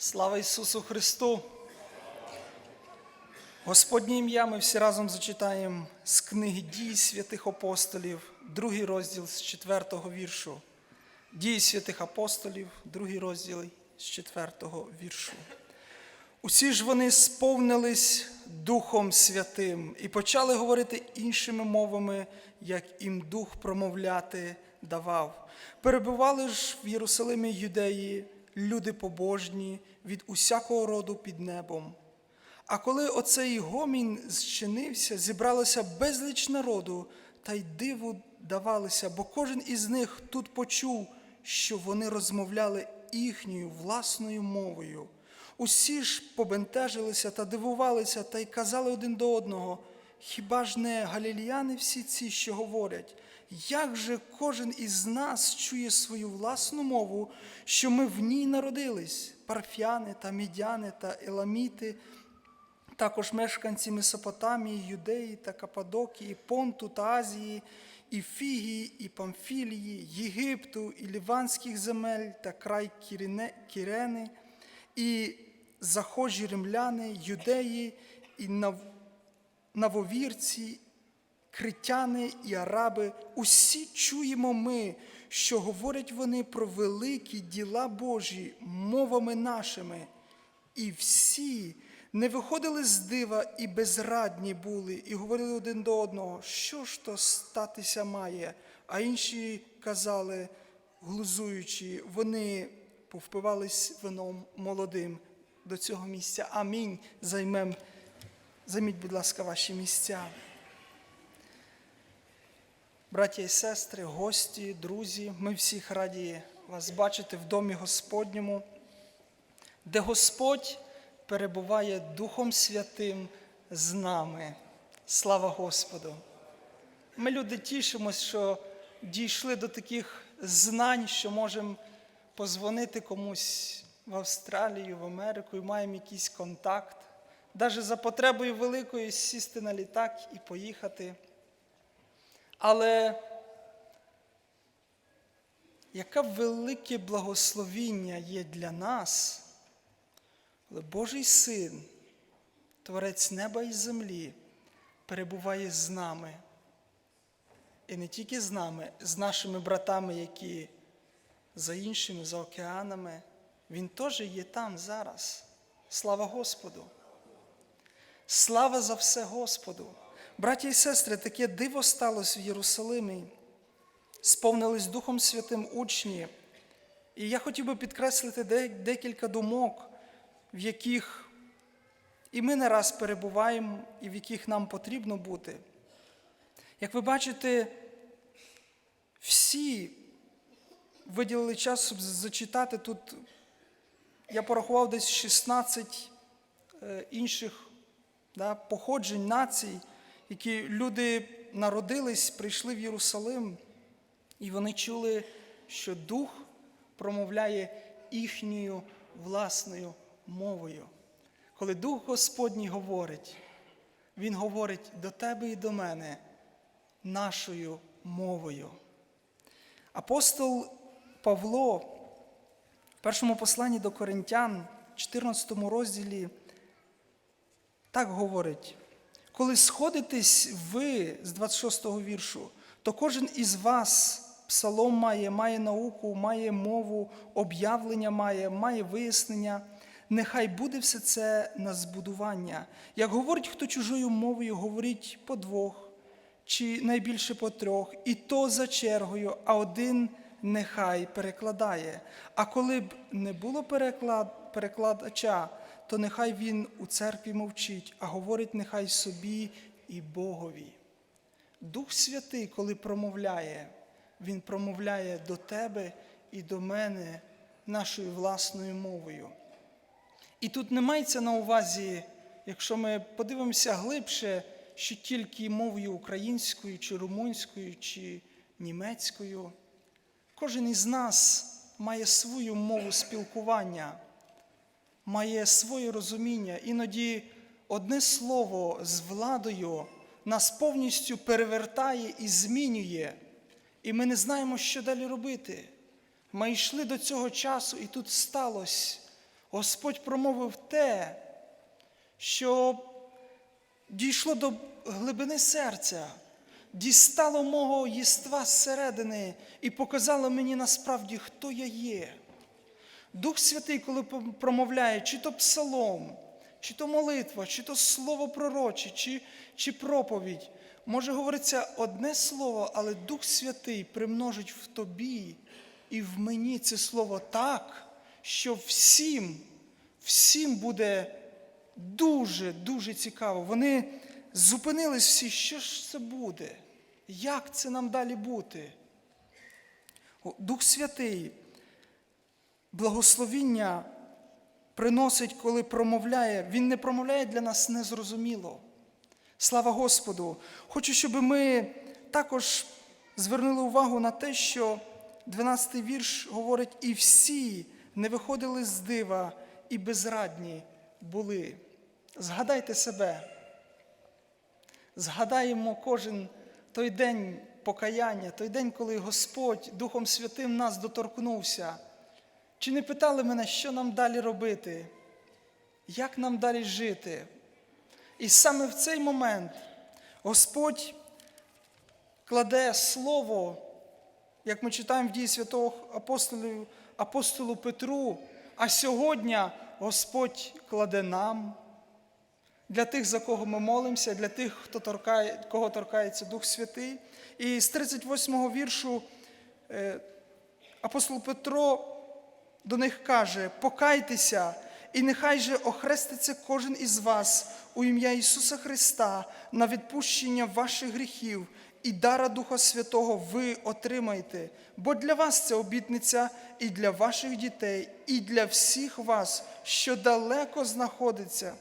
Слава Ісусу Христу! Господнє ім'я ми всі разом зачитаємо з книги дій святих апостолів, другий розділ з четвертого віршу. Дії святих апостолів, другий розділ з четвертого віршу. Усі ж вони сповнились Духом Святим і почали говорити іншими мовами, як їм Дух промовляти давав. Перебували ж в Єрусалимі юдеї, люди побожні від усякого роду під небом. А коли оцей гомін зчинився, зібралося безліч народу, та й диву давалися, бо кожен із них тут почув, що вони розмовляли їхньою власною мовою. Усі ж побентежилися та дивувалися, та й казали один до одного: хіба ж не галіліяни всі ці, що говорять? Як же кожен із нас чує свою власну мову, що ми в ній народились, парфяни та мідяни та еламіти, також мешканці Месопотамії, Юдеї та Кападокії, Понту та Азії, і Фігії, і Памфілії, Єгипту, і Ліванських земель та край Кірени, і захожі римляни, юдеї, і нав- навовірці, критяни і араби, усі чуємо ми, що говорять вони про великі діла Божі мовами нашими, і всі не виходили з дива і безрадні були, і говорили один до одного, що ж то статися має. А інші казали, глузуючи, вони повпивались вином молодим до цього місця. Амінь. Займем, займіть, будь ласка, ваші місця. Браття і сестри, гості, друзі, ми всіх раді вас бачити в домі Господньому, де Господь перебуває Духом Святим з нами. Слава Господу! Ми, люди, тішимось, що дійшли до таких знань, що можемо позвонити комусь в Австралію, в Америку і маємо якийсь контакт, навіть за потребою великою сісти на літак і поїхати. Але яке велике благословіння є для нас, коли Божий Син, Творець неба і землі, перебуває з нами. І не тільки з нами, з нашими братами, які за іншими, за океанами. Він теж є там зараз. Слава Господу! Слава за все Господу! Браті і сестри, таке диво сталося в Єрусалимі. Сповнились Духом Святим учні. І я хотів би підкреслити декілька думок, в яких і ми не раз перебуваємо, і в яких нам потрібно бути. Як ви бачите, всі виділили час, щоб зачитати тут, я порахував десь 16 е, інших да, походжень націй, які люди народились, прийшли в Єрусалим, і вони чули, що Дух промовляє їхньою власною мовою. Коли Дух Господній говорить, Він говорить до тебе і до мене нашою мовою. Апостол Павло в першому посланні до Коринтян, 14 розділі, так говорить: коли сходитесь ви з 26-го віршу, то кожен із вас псалом має, має науку, має мову, об'явлення має, має вияснення. Нехай буде все це на збудування. Як говорить хто чужою мовою, говорить по двох, чи найбільше по трьох, і то за чергою, а один нехай перекладає. А коли б не було переклад, перекладача, то нехай він у церкві мовчить, а говорить нехай собі і Богові. Дух Святий, коли промовляє, Він промовляє до тебе і до мене нашою власною мовою. І тут не мається на увазі, якщо ми подивимося глибше, що тільки мовою українською, чи румунською, чи німецькою. Кожен із нас має свою мову спілкування, має своє розуміння. Іноді одне слово з владою нас повністю перевертає і змінює, і ми не знаємо, що далі робити. Ми йшли до цього часу, і тут сталося Господь промовив те, що дійшло до глибини серця, дістало мого єства зсередини і показало мені насправді, хто я є. Дух Святий, коли промовляє, чи то псалом, чи то молитва, чи то слово пророче, чи, чи проповідь, може говориться одне слово, але Дух Святий примножить в тобі і в мені це слово так, що всім, всім буде дуже, дуже цікаво. Вони зупинились всі, що ж це буде? Як це нам далі бути? Дух Святий, благословіння приносить, коли промовляє. Він не промовляє для нас незрозуміло. Слава Господу! Хочу, щоб ми також звернули увагу на те, що 12-й вірш говорить, і всі не виходили з дива, і безрадні були. Згадайте себе. Згадаємо кожен той день покаяння, той день, коли Господь Духом Святим нас доторкнувся. Чи не питали мене, що нам далі робити? Як нам далі жити? І саме в цей момент Господь кладе слово, як ми читаємо в дії святого апостолу, апостолу Петру, а сьогодні Господь кладе нам для тих, за кого ми молимося, для тих, хто торкає, кого торкається Дух Святий. І з 38-го віршу е, апостол Петро до них каже: покайтеся, і нехай же охреститься кожен із вас у ім'я Ісуса Христа на відпущення ваших гріхів і дара Духа Святого ви отримаєте, бо для вас це обітниця і для ваших дітей, і для всіх вас, що далеко знаходиться.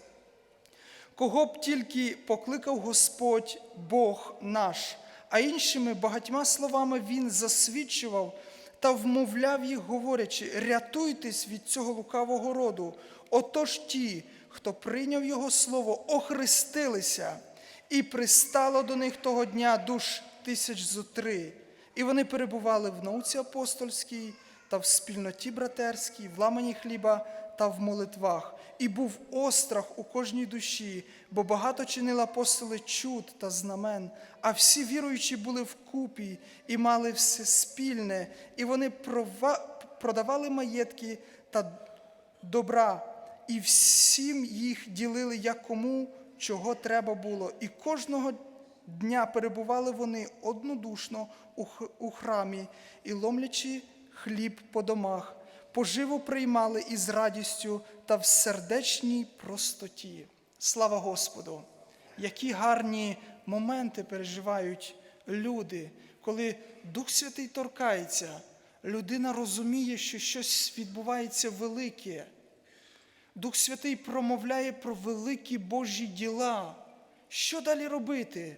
Кого б тільки покликав Господь Бог наш, а іншими багатьма словами Він засвідчував та вмовляв їх, говорячи: рятуйтесь від цього лукавого роду. Отож ті, хто прийняв Його слово, охрестилися, і пристало до них того дня душ тисяч зо три. І вони перебували в науці апостольській та в спільноті братерській, в ламані хліба та в молитвах. І був острах у кожній душі, бо багато чинили апостоли чуд та знамен, а всі віруючі були вкупі і мали все спільне, і вони продавали маєтки та добра, і всім їх ділили, як кому чого треба було. І кожного дня перебували вони однодушно у храмі і ломлячи хліб по домах поживу приймали із радістю та в сердечній простоті. Слава Господу! Які гарні моменти переживають люди, коли Дух Святий торкається, людина розуміє, що щось відбувається велике. Дух Святий промовляє про великі Божі діла. Що далі робити?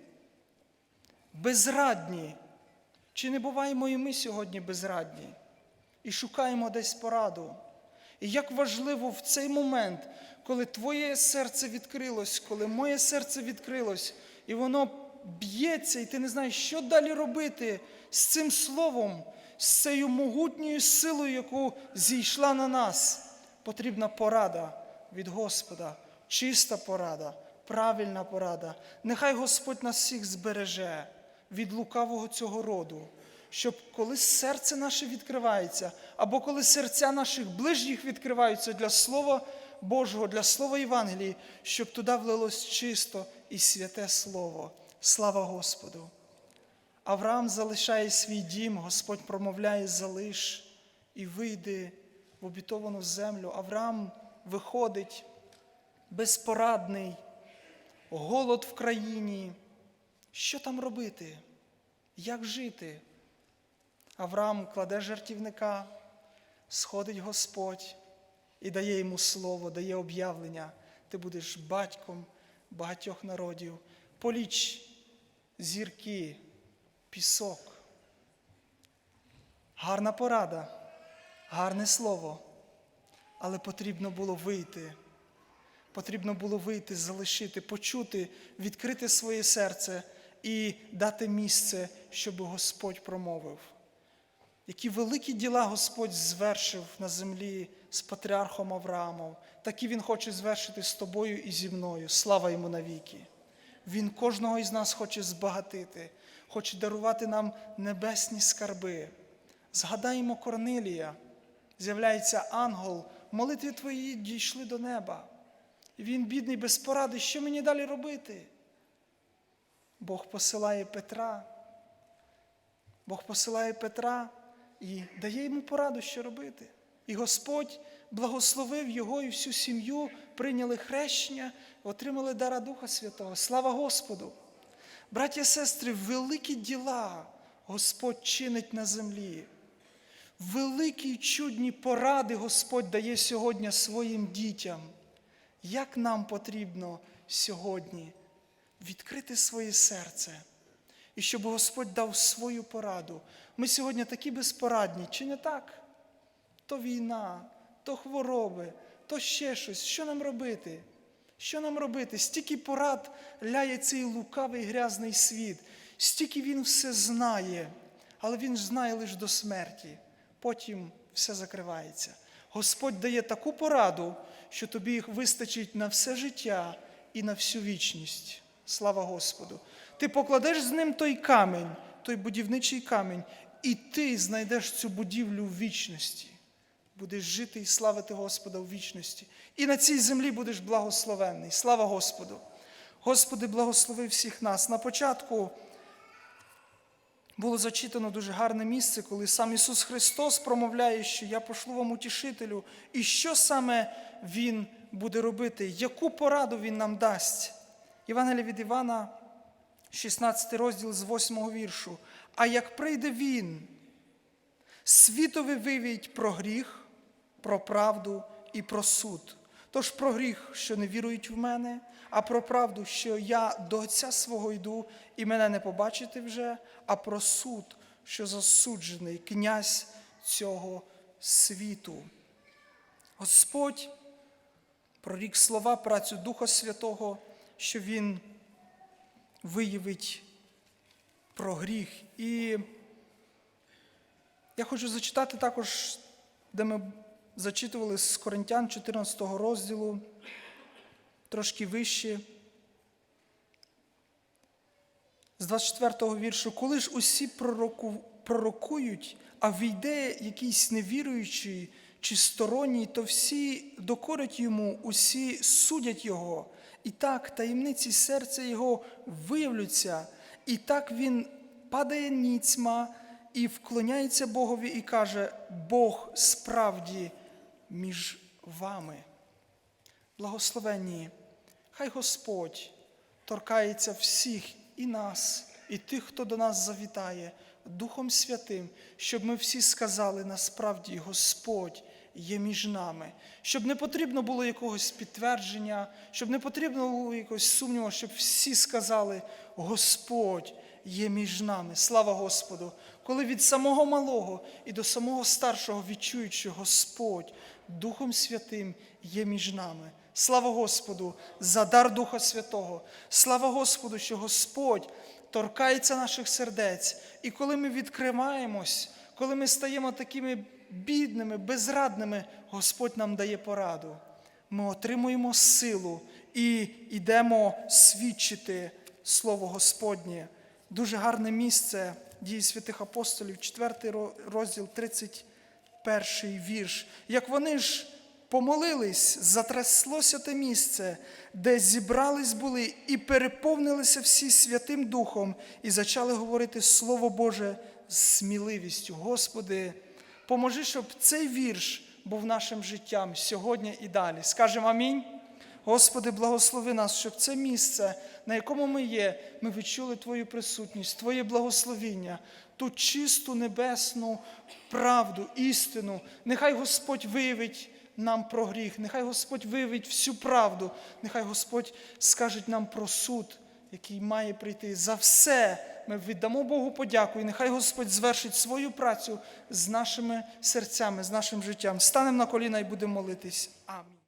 Безрадні. Чи не буваємо і ми сьогодні безрадні? І шукаємо десь пораду. І як важливо в цей момент, коли твоє серце відкрилось, коли моє серце відкрилось, і воно б'ється, і ти не знаєш, що далі робити з цим словом, з цією могутньою силою, яку зійшла на нас, потрібна порада від Господа, чиста порада, правильна порада. Нехай Господь нас всіх збереже від лукавого цього роду щоб коли серце наше відкривається, або коли серця наших ближніх відкриваються для Слова Божого, для Слова Євангелії, щоб туди влилось чисто і святе Слово. Слава Господу! Авраам залишає свій дім, Господь промовляє, залиш і вийде в обітовану землю. Авраам виходить безпорадний, голод в країні. Що там робити? Як жити? Авраам кладе жертівника, сходить Господь і дає йому слово, дає об'явлення. Ти будеш батьком багатьох народів. Поліч зірки, пісок. Гарна порада, гарне слово. Але потрібно було вийти. Потрібно було вийти, залишити, почути, відкрити своє серце і дати місце, щоб Господь промовив. Які великі діла Господь звершив на землі з патріархом Авраамом, такі Він хоче звершити з тобою і зі мною. Слава йому навіки. Він кожного із нас хоче збагатити, хоче дарувати нам небесні скарби. Згадаємо Корнилія, з'являється ангел, молитви твої дійшли до неба. І він, бідний, без поради, що мені далі робити? Бог посилає Петра. Бог посилає Петра і дає йому пораду, що робити. І Господь благословив його і всю сім'ю, прийняли хрещення, отримали дара Духа Святого. Слава Господу! Браті і сестри, великі діла Господь чинить на землі. Великі й чудні поради Господь дає сьогодні своїм дітям. Як нам потрібно сьогодні відкрити своє серце, і щоб Господь дав свою пораду. Ми сьогодні такі безпорадні, чи не так? То війна, то хвороби, то ще щось. Що нам робити? Що нам робити? Стільки порад ляє цей лукавий грязний світ, стільки він все знає, але він знає лише до смерті. Потім все закривається. Господь дає таку пораду, що тобі їх вистачить на все життя і на всю вічність. Слава Господу! Ти покладеш з ним той камінь, той будівничий камінь, і ти знайдеш цю будівлю в вічності. Будеш жити і славити Господа в вічності. І на цій землі будеш благословенний. Слава Господу! Господи, благослови всіх нас. На початку було зачитано дуже гарне місце, коли сам Ісус Христос промовляє, що я пошлю вам утішителю, і що саме Він буде робити, яку пораду Він нам дасть. Євангелія від Івана, 16 розділ з 8 віршу. А як прийде Він, світові вивіть про гріх, про правду і про суд. Тож про гріх, що не вірують в мене, а про правду, що я до Отця свого йду і мене не побачите вже, а про суд, що засуджений князь цього світу. Господь прорік слова працю Духа Святого, що Він виявить про гріх. І я хочу зачитати також, де ми зачитували з Коринтян 14 розділу, трошки вище. З 24 го віршу, коли ж усі пророку, пророкують, а війде якийсь невіруючий чи сторонній, то всі докорять йому, усі судять його. І так таємниці серця його виявляться, і так він падає ніцьма і вклоняється Богові і каже: Бог справді між вами. Благословенні, хай Господь торкається всіх і нас, і тих, хто до нас завітає, Духом Святим, щоб ми всі сказали насправді, Господь є між нами, щоб не потрібно було якогось підтвердження, щоб не потрібно було якогось сумніву, щоб всі сказали, Господь є між нами. Слава Господу! Коли від самого малого і до самого старшого відчують, що Господь Духом Святим є між нами. Слава Господу за дар Духа Святого. Слава Господу, що Господь торкається наших сердець. І коли ми відкриваємось, коли ми стаємо такими бідними, безрадними, Господь нам дає пораду. Ми отримуємо силу і йдемо свідчити Слово Господнє. Дуже гарне місце дії святих апостолів, 4 розділ, 31 вірш. Як вони ж помолились, затряслося те місце, де зібрались були і переповнилися всі Святим Духом, і почали говорити Слово Боже з сміливістю. Господи, поможи, щоб цей вірш був нашим життям сьогодні і далі. Скажемо амінь. Господи, благослови нас, щоб це місце, на якому ми є, ми відчули Твою присутність, Твоє благословіння, ту чисту небесну правду, істину. Нехай Господь виявить нам про гріх, нехай Господь виявить всю правду, нехай Господь скаже нам про суд, який має прийти. За все ми віддамо Богу подяку, і нехай Господь звершить свою працю з нашими серцями, з нашим життям. Станемо на коліна і будемо молитись. Амінь.